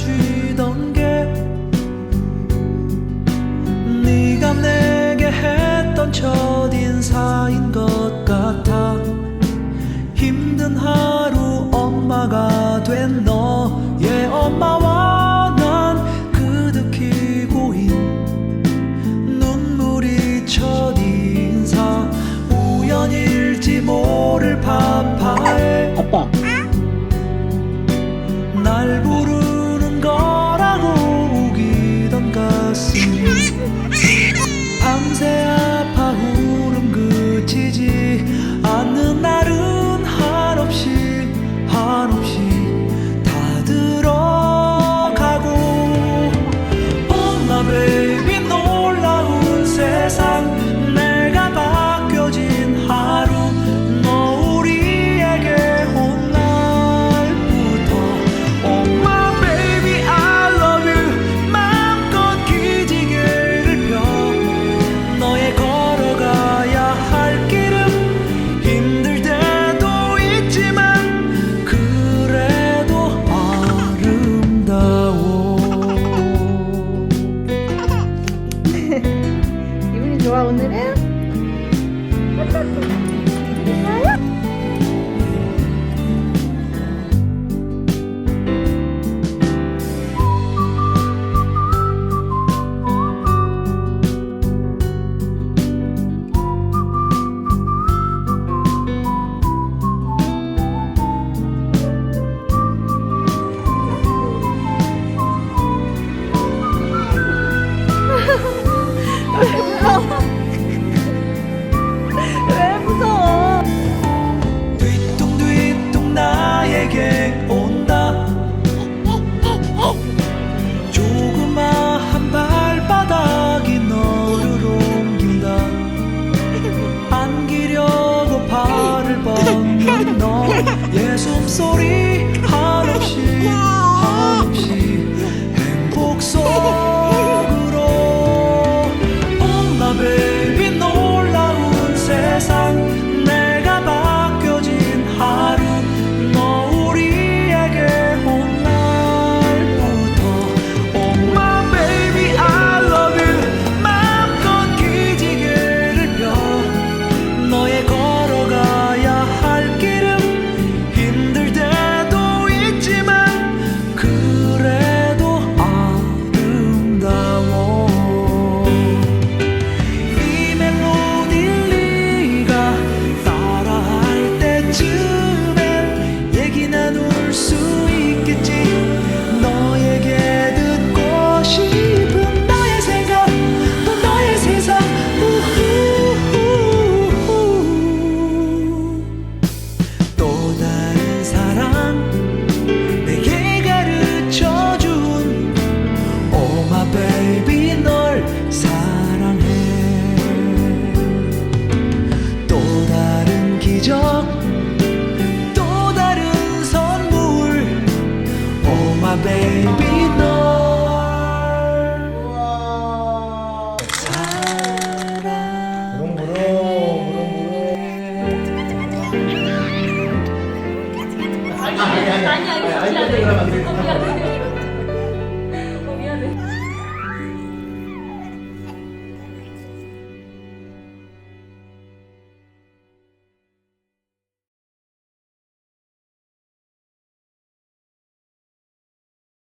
주던 게 네가 내게 했던 첫인사인 것 같아. 힘든 하루 circle. 너의 숨소리 ないんだ。